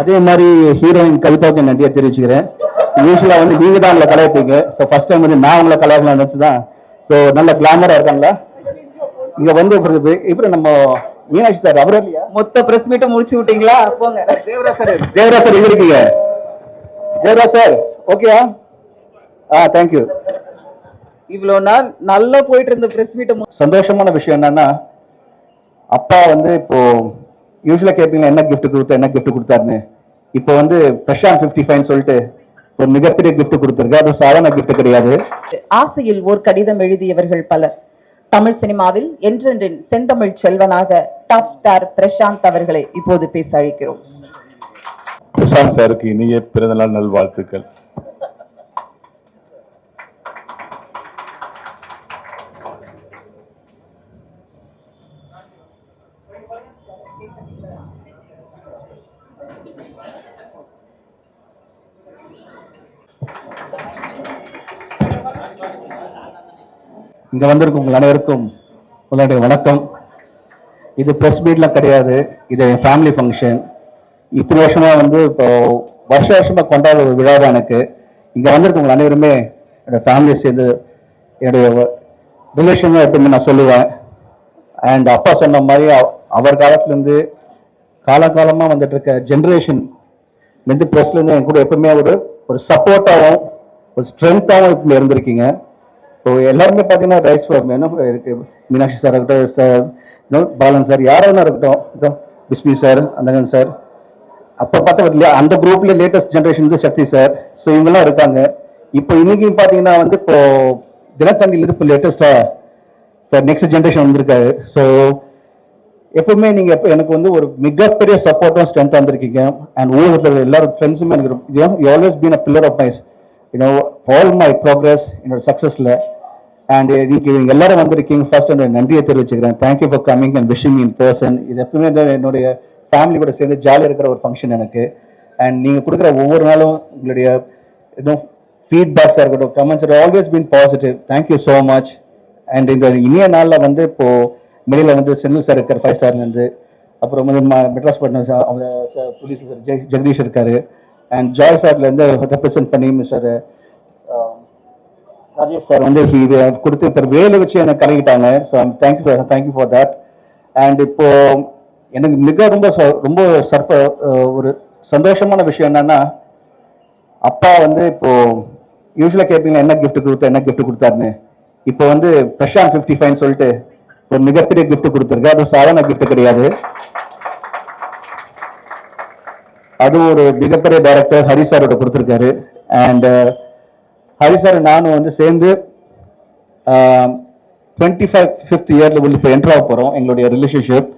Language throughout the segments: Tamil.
அதே மாதிரி ஹீரோயின் கவிதாவுக்கு நன்றியை தெரிவிச்சுக்கிறேன். யூஸ்வலா வந்து நீங்க தான் உங்களை கலாய்ப்பீங்க. ஸோ ஃபர்ஸ்ட் டைம் வந்து நான் உங்களை கலாய்க்கலாம் நினைச்சு தான் ஸோ நல்ல கிளாமரா இருக்காங்களா? இங்க வந்து இப்ப நம்ம மீனாட்சி சார் அவரே இல்லையா? மொத்த பிரஸ் மீட்டும் முடிச்சு விட்டீங்களா? போங்க. தேவராஜ் சார் தேவராஜ் சார் எங்க இருக்கீங்க? தேவராஜ் சார் ஓகேயா ஆ? தேங்க்யூ இவ்வளவு நாள் நல்லா போயிட்டு இருந்த பிரஸ் மீட்டை சந்தோஷமான விஷயம் என்னன்னா அப்பா வந்து இப்போ யூஸ்வலா கேட்பீங்களா என்ன gift கொடுத்தா என்ன gift கொடுத்தாருன்னு? இப்போ வந்து பிரசாந்த் ஃபிஃப்டி ஃபைன் சொல்லிட்டு ஒரு மிகப்பெரிய gift கொடுத்துருக்கு. அது சாதாரண gift கிடையாது. ஆசையில் ஓர் கடிதம் எழுதியவர்கள் பலர். தமிழ் சினிமாவில் என்றென்றின் செந்தமிழ் செல்வனாக டாப் ஸ்டார் பிரசாந்த் அவர்களை இப்போது பேச அழைக்கிறோம். குஷாந்த் சாருக்கு இனிய பிறந்தநாள் நல்வாழ்த்துக்கள். இங்க வந்திருக்கும் உங்கள் அனைவருக்கும் உங்களுடைய வணக்கம். இது பிரஸ் மீட்லாம் கிடையாது. இது என் ஃபேமிலி ஃபங்க்ஷன் இத்தனை வருஷமா வந்து இப்போ வருஷ வருஷமா கொண்டாடுற ஒரு விழா தான் எனக்கு. இங்க வந்திருக்க உங்கள் அனைவருமே என்னோட ஃபேமிலியை சேர்ந்து என்னுடைய ரிலேஷன் எப்பவுமே நான் சொல்லுவேன். அண்ட் அப்பா சொன்ன மாதிரி அவர் காலத்துலேருந்து காலகாலமாக வந்துட்டு இருக்க ஜென்ரேஷன் இருந்து ப்ரெஸ்ல என் கூட எப்பவுமே ஒரு ஒரு சப்போர்ட்டாகவும் ஒரு ஸ்ட்ரென்த்தாகவும் இப்போ இருந்திருக்கீங்க. இப்போ எல்லாருமே பார்த்தீங்கன்னா ரைஸ் என்ன இருக்கு. மீனாட்சி சார் இருக்கட்டும் சார் பாலன் சார் யாராவது இருக்கட்டும். இதோ பிஸ்மி சார் அந்தகன் சார் அப்போ பார்த்தா இல்லையா அந்த குரூப்ல லேட்டஸ்ட் ஜென்ரேஷன் வந்து சக்தி சார் ஸோ இவங்கெல்லாம் இருக்காங்க. இப்போ இன்னைக்கு பார்த்தீங்கன்னா வந்து இப்போ தினத்தந்தியிலிருந்து இப்போ லேட்டஸ்ட்டாக இப்போ நெக்ஸ்ட் ஜென்ரேஷன் வந்திருக்காரு. ஸோ எப்பவுமே நீங்க எனக்கு வந்து ஒரு மிகப்பெரிய சப்போர்ட்டும் ஸ்ட்ரென்த் வந்திருக்கீங்க அண்ட் ஊரில் எல்லாரும் ஃப்ரெண்ட்ஸுமே எனக்கு you always been a pillar of mine you know all my progress என்னோட சக்ஸஸ்ல அண்ட் இன்னைக்கு நீங்கள் எல்லாரும் வந்திருக்கீங்க. ஃபர்ஸ்ட் என்னோட நன்றியை தெரிவிச்சுக்கிறேன். Thank you for coming and wishing in person இது எப்பவுமே வந்து என்னுடைய ஃபேமிலி கூட சேர்ந்து ஜாலியாக இருக்கிற ஒரு ஃபங்க்ஷன் எனக்கு. அண்ட் நீங்கள் கொடுக்குற ஒவ்வொரு நாளும் உங்களுடைய இன்னும் ஃபீட்பேக்ஸாக இருக்கட்டும் comments always been positive thank you so much and இந்த இனிய நாளில் வந்து இப்போது வெளியில வந்து செந்தில் சார் இருக்கார் ஃபைவ் ஸ்டார்லேருந்து அப்புறம் வந்து ம- மெட்ராஸ் பட்டினம் சார் அவங்க போலீஸ் சார் ஜெய் ஜெகதீஷ் இருக்கார். அண்ட் ஜாய் சார்லேருந்து ரெப்ரசென்ட் பண்ணி மிஸ்டர் ராஜேஷ் சார் வந்து இது கொடுத்து இப்போ வேலை வச்சு எனக்கு கலக்கிட்டாங்க. So thank you for thank you for that and இப்போ எனக்கு மிக ரொம்ப ச- ரொம்ப சர்ப ஒரு சந்தோஷமான விஷயம் என்னன்னா அப்பா வந்து இப்போ யூஸ்வலாக கேட்பீங்களா என்ன கிஃப்ட் கொடுத்தா என்ன கிஃப்ட் கொடுத்தாருன்னு? இப்போ வந்து பிரஷாந்த் ஃபிஃப்டி ஃபைன் சொல்லிட்டு ஒரு மிகப்பெரிய கிஃப்ட் கொடுத்துருக்கு. அது சாதாரண கிஃப்ட் கிடையாது. அது ஒரு மிகப்பெரிய டைரக்டர் ஹரி சாரோட கொடுத்துருக்காரு. அண்ட் uh, ஹரி சார் நானும் வந்து சேர்ந்து டுவெண்ட்டி ஃபைவ் ஃபிஃப்த் இயரில் வந்து இப்போ என்ட்ரு ஆக போகிறோம் எங்களுடைய ரிலேஷன்ஷிப்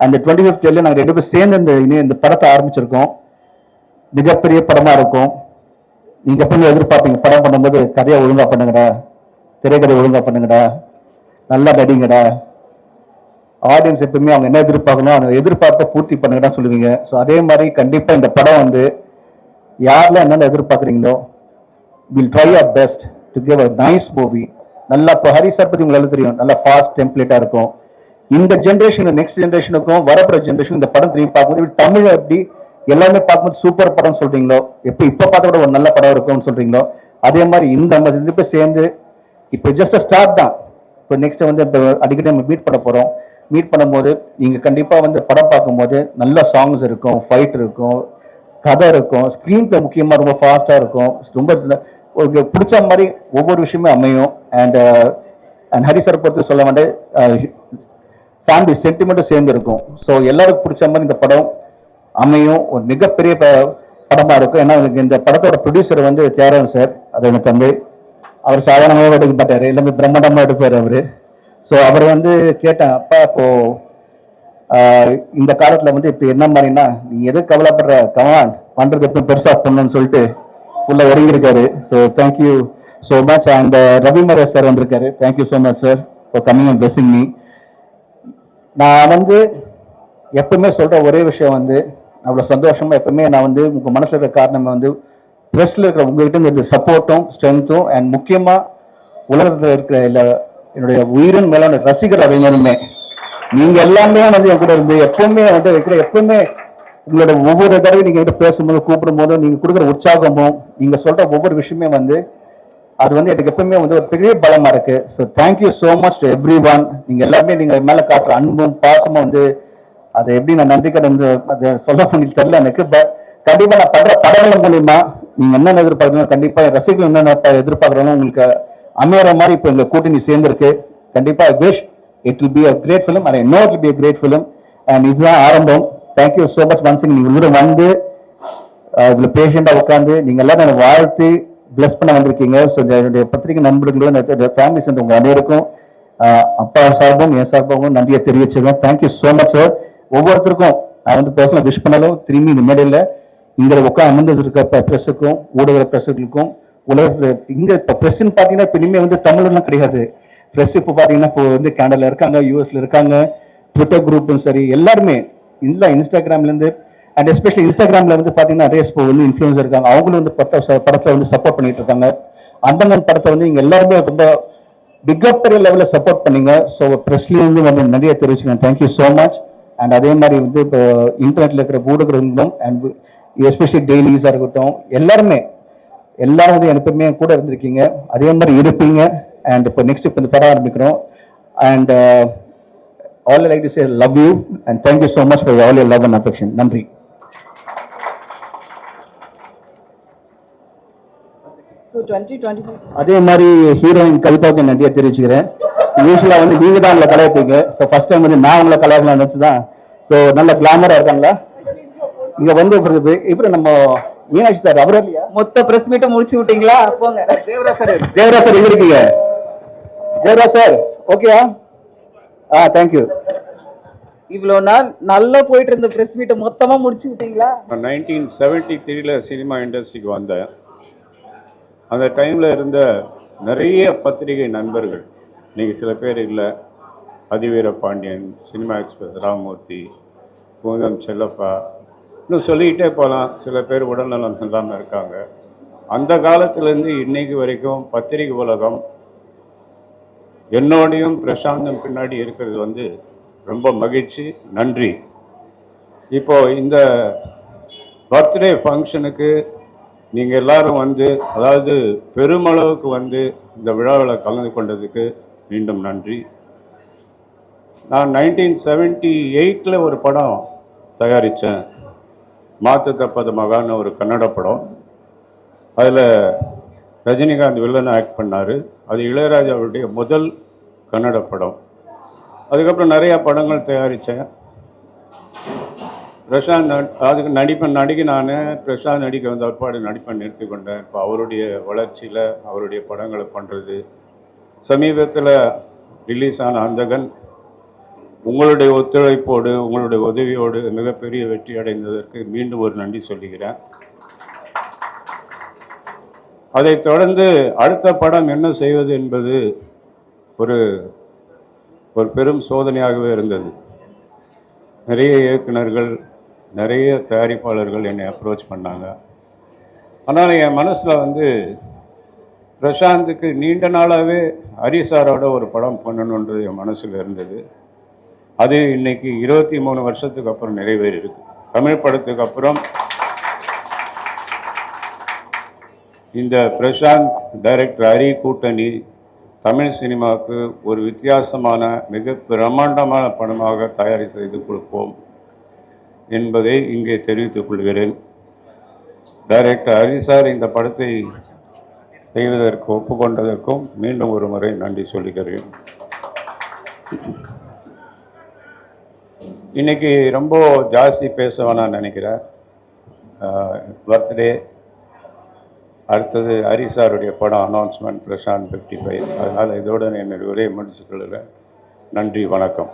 அந்த டுவெண்ட்டி ஃபிஃப்த் இயர்லேயே நாங்கள் ரெண்டு பேரும் சேர்ந்து இந்த இனி இந்த படத்தை ஆரம்பிச்சிருக்கோம். மிகப்பெரிய படமாக இருக்கும். நீங்கள் எப்பவுமே எதிர்பார்ப்பீங்க படம் பண்ணும்போது கதையை ஒழுங்காக பண்ணுங்கடா திரைக்கதை ஒழுங்காக பண்ணுங்கடா நல்லா நடிங்கடா ஆடியன்ஸ் எப்பவுமே அவங்க என்ன எதிர்பார்க்கணும் அந்த எதிர்பார்ப்பை பூர்த்தி பண்ணுங்கடா சொல்லுவீங்க. ஸோ அதே மாதிரி கண்டிப்பாக இந்த படம் வந்து யாரில் என்னென்ன எதிர்பார்க்குறீங்களோ will try a best to give a nice movie நல்லா இப்போ ஹரி சார் பற்றி உங்களுக்கு தெரியும். நல்லா ஃபாஸ்ட் டெம்ப்ளேட்டாக இருக்கும். இந்த ஜென்ரேஷன் நெக்ஸ்ட் ஜென்ரேஷனுக்கும் வரப்போற ஜென்ரேஷன் இந்த படம் திரும்பி பார்க்கும்போது தமிழை எப்படி எல்லாமே பார்க்கும்போது சூப்பர் படம் சொல்றீங்களோ எப்போ இப்போ பார்த்த கூட ஒரு நல்ல படம் இருக்கும்னு சொல்றீங்களோ அதே மாதிரி இந்த நம்ம ரெண்டு பேர் சேர்ந்து இப்போ ஜஸ்ட் ஸ்டார்ட் தான். இப்போ நெக்ஸ்ட் வந்து இப்போ அடிக்கடி நம்ம மீட் பண்ண போறோம். மீட் பண்ணும்போது நீங்கள் கண்டிப்பாக வந்து படம் பார்க்கும்போது நல்ல சாங்ஸ் இருக்கும் ஃபைட் இருக்கும் கதை இருக்கும் ஸ்க்ரீன் பிளே முக்கியமாக ரொம்ப ஃபாஸ்ட்டாக இருக்கும். ரொம்ப உங்களுக்கு பிடிச்ச மாதிரி ஒவ்வொரு விஷயமே அமையும். அண்ட் அண்ட் ஹரி சார் பொறுத்து சொல்ல வேண்டிய ஃபேமிலி சென்டிமெண்ட்டும் சேர்ந்து இருக்கும். ஸோ எல்லாருக்கும் பிடிச்ச மாதிரி இந்த படம் அமையும். ஒரு மிகப்பெரிய ப- இருக்கும். ஏன்னா எனக்கு இந்த படத்தோட ப்ரொடியூசர் வந்து தியாகராஜன் சார் அது எனக்கு தந்தை அவர் சாதாரணமாக எடுக்க மாட்டார் எல்லாமே பிரம்மாண்டமாக எடுப்பார் அவர். ஸோ அவர் வந்து கேட்டேன் அப்பா இப்போ இந்த காலத்தில் வந்து இப்போ என்ன மாதிரின்னா நீ எது கவலைப்படுற? கமான் பண்ணுறது எப்படி பெருசாக பண்ணணும்னு சொல்லிட்டு உள்ள இறங்கியிருக்காரு so thank you so much and Ravi Maresh sir வந்திருக்காரு. Thank you so much sir for coming and blessing me நான் வந்து எப்பவுமே சொல்கிற ஒரே விஷயம் வந்து அவ்வளோ சந்தோஷமாக எப்பவுமே நான் வந்து உங்கள் மனசில் இருக்கிற காரணம் வந்து ப்ரெஸ்ஸில் இருக்கிற உங்கள்கிட்ட இருந்து சப்போர்ட்டும் ஸ்ட்ரென்த்தும் அண்ட் முக்கியமாக உலகத்தில் இருக்கிற இல்லை என்னுடைய உயிரின் மேலான ரசிகர் அறிஞருமே நீங்க எல்லாமே வந்து என் கூட இருந்து எப்பவுமே வந்து வைக்கிற எப்பவுமே உங்களோட ஒவ்வொரு தடவை நீங்க என்கிட்ட பேசும்போது கூப்பிடும் போதும் நீங்க கொடுக்குற உற்சாகமும் நீங்க சொல்ற ஒவ்வொரு விஷயமே வந்து அது வந்து எனக்கு எப்பவுமே வந்து ஒரு பெரிய பலமா இருக்கு. So thank you so much to everyone நீங்க எல்லாமே நீங்க மேல காட்டுற அன்பும் பாசமும் வந்து அதை எப்படி நான் நன்றி கடந்து அதை சொல்ல முடியல தெரியல எனக்கு. பட் கண்டிப்பா நான் படுற படங்கள் மூலியமா நீங்க என்னென்ன எதிர்பார்க்கணும் கண்டிப்பா ரசிகர்கள் என்னென்ன ப- எதிர்பார்க்கறோம் உங்களுக்கு அமையற மாதிரி இப்போ எங்கள் கூட்டணி சேர்ந்திருக்கு. கண்டிப்பா wish it will be a great film and I know it be a great film and இதுதான் ஆரம்பம். தேங்க்யூ ஸோ மச் ஒன்ஸ் நீங்கள் உள்ள வந்து இதில் பேஷண்டாக உட்காந்து நீங்கள் எல்லாரும் என்னை வாழ்த்து பிளஸ் பண்ண வந்திருக்கீங்க. ஸோ என்னுடைய பத்திரிகை நண்பர்களும் ஃபேமிலி சேர்ந்த உங்கள் அனைவருக்கும் அப்பா சார்பும் என் சார்பாகவும் நன்றியை தெரிவிச்சுக்கிறேன். தேங்க்யூ ஸோ மச் சார் ஒவ்வொருத்தருக்கும் நான் வந்து பர்சனலாக விஷ் பண்ணாலும் திரும்பி இந்த மேடையில் இங்கே உட்காந்து அமர்ந்து இருக்க ப்ரெஸ்ஸுக்கும் ஊடக ப்ரெஸ்ஸுக்கும் உலகத்துல இங்க இப்போ ப்ரெஸ்ன்னு பார்த்தீங்கன்னா இப்போ இனிமேல் வந்து தமிழ்லாம் கிடையாது. ப்ரெஸ் இப்போ பார்த்தீங்கன்னா இப்போ வந்து கனடால இருக்காங்க யூஎஸ்ல இருக்காங்க ட்விட்டர் குரூப்பும் சரி எல்லாருமே இல்லை இன்ஸ்டாகிராம்லேருந்து அண்ட் எஸ்பெஷலி இன்ஸ்டாகிராம்ல வந்து பார்த்தீங்கன்னா நிறைய இப்போ வந்து இன்ஃப்ளூயன்ஸ் இருக்காங்க. அவங்களும் வந்து படத்தை படத்தை வந்து சப்போர்ட் பண்ணிட்டு இருக்காங்க. அந்தமன் படத்தை வந்து இங்க எல்லாருமே ரொம்ப மிகப்பெரிய லெவலில் சப்போர்ட் பண்ணீங்க. ஸோ ப்ரெஸ்லேயும் வந்து நிறைய தெரிவிச்சுக்கேன் thank you so much and அதே மாதிரி வந்து இப்போ இன்டர்நெட்ல இருக்கிற ஊடகங்களும் அண்ட் எஸ்பெஷலி டெய்லிஸாக இருக்கட்டும் எல்லாருமே எல்லாரும் வந்து எப்பவுமே கூட இருந்திருக்கீங்க. அதே மாதிரி இருப்பீங்க. அண்ட் இப்போ நெக்ஸ்ட் இப்போ இந்த படம் ஆரம்பிக்கிறோம். And all like to say love you and thank you so much for all your love and affection நன்றி. அதே மாதிரி ஹீரோயின் கவிதாவுக்கு நன்றியை தெரிவிச்சுக்கிறேன். யூஸ்வலா வந்து நீங்க தான் உங்களை கலாய்ப்பீங்க. ஸோ ஃபர்ஸ்ட் டைம் வந்து நான் உங்களை கலாய்க்கலாம் நினைச்சு தான் ஸோ நல்ல கிளாமரா இருக்காங்களா? இங்க வந்து இப்ப நம்ம மீனாட்சி சார் அவரே இல்லையா? மொத்த பிரஸ் மீட்டும் முடிச்சு விட்டீங்களா? போங்க. தேவராஜ் சார் தேவராஜ் சார் எங்க இருக்கீங்க. தேவராஜ் சார் ஓகேயா ஆ? தேங்க்யூ இவ்வளோ நாள் நல்லா போயிட்டு இருந்த பிரஸ் மீட்டை மொத்தமா முடிச்சு விட்டீங்களா? நைன்டீன் செவன்ட்டி த்ரீல சினிமா இண்டஸ்ட்ரிக்கு வந்தேன். அந்த டைமில் இருந்த நிறைய பத்திரிகை நண்பர்கள் நீங்கள் சில பேர் இல்லை. அதிவீர பாண்டியன் சினிமா எக்ஸ்பிரஸ் ராமமூர்த்தி பூங்கம் செல்லப்பா இன்னும் சொல்லிக்கிட்டே போகலாம். சில பேர் உடல்நலம் இல்லாமல் இருக்காங்க. அந்த காலத்திலேருந்து இன்னைக்கு வரைக்கும் பத்திரிகை உலகம் என்னோடையும் பிரசாந்தம் பின்னாடி இருக்கிறது வந்து ரொம்ப மகிழ்ச்சி நன்றி. இப்போ இந்த பர்த்டே ஃபங்க்ஷனுக்கு நீங்கள் எல்லாரும் வந்து அதாவது பெருமளவுக்கு வந்து இந்த விழாவில் கலந்து கொண்டதுக்கு மீண்டும் நன்றி. நான் நைன்டீன் செவன்ட்டி எயிட்டில் ஒரு படம் தயாரித்தேன் மாத்து தப்பது மகான்னு ஒரு கன்னட படம். அதில் ரஜினிகாந்த் வில்லன் ஆக்ட் பண்ணார். அது இளையராஜாவுடைய முதல் கன்னட படம். அதுக்கப்புறம் நிறையா படங்கள் தயாரித்தேன் பிரசாந்த் அதுக்கு நடிப்பேன் நடிக்க நான் பிரசாந்த் நடிக்க வந்த அற்பாடு நடிப்பை நிறுத்தி கொண்டேன். இப்போ அவருடைய வளர்ச்சியில் அவருடைய படங்களை பண்ணுறது சமீபத்தில் ரிலீஸ் ஆன அந்தகன் உங்களுடைய ஒத்துழைப்போடு உங்களுடைய உதவியோடு மிகப்பெரிய வெற்றி அடைந்ததற்கு மீண்டும் ஒரு நன்றி சொல்லுகிறேன். அதைத் தொடர்ந்து அடுத்த படம் என்ன செய்வது என்பது ஒரு ஒரு பெரும் சோதனையாகவே இருந்தது. நிறைய இயக்குனர்கள் நிறைய தயாரிப்பாளர்கள் என்னை அப்ரோச் பண்ணாங்க. ஆனால் என் மனசில் வந்து பிரசாந்துக்கு நீண்ட நாளாகவே ஹரிசாரோட ஒரு படம் பண்ணணுன்றது என் மனசில் இருந்தது. அது இன்னைக்கு இருபத்தி மூணு வருஷத்துக்கு அப்புறம் நிறைவேறி இருக்கு. தமிழ் படத்துக்கு அப்புறம் இந்த பிரசாந்த் டைரக்டர் ஹரி கூட்டணி தமிழ் சினிமாவுக்கு ஒரு வித்தியாசமான மிக பிரம்மாண்டமான படமாக தயாரி செய்து கொடுப்போம் என்பதை இங்கே தெரிவித்துக் கொள்கிறேன். டைரக்டர் ஹரி சார் இந்த படத்தை செய்வதற்கு ஒப்புக்கொண்டதற்கும் மீண்டும் ஒரு முறை நன்றி சொல்லுகிறேன் இன்னைக்கு ரொம்ப ஜாஸ்தி பேச வேணாம்னு நினைக்கிறேன். பர்த்டே அடுத்தது ஹரி சாருடைய படம் அனௌன்ஸ்மெண்ட் பிரசாந்த் ஃபிஃப்டி ஃபைவ் அதனால் இதோட என்னுடைய உரையை முடிச்சுக்கொள்கிறேன் நன்றி வணக்கம்.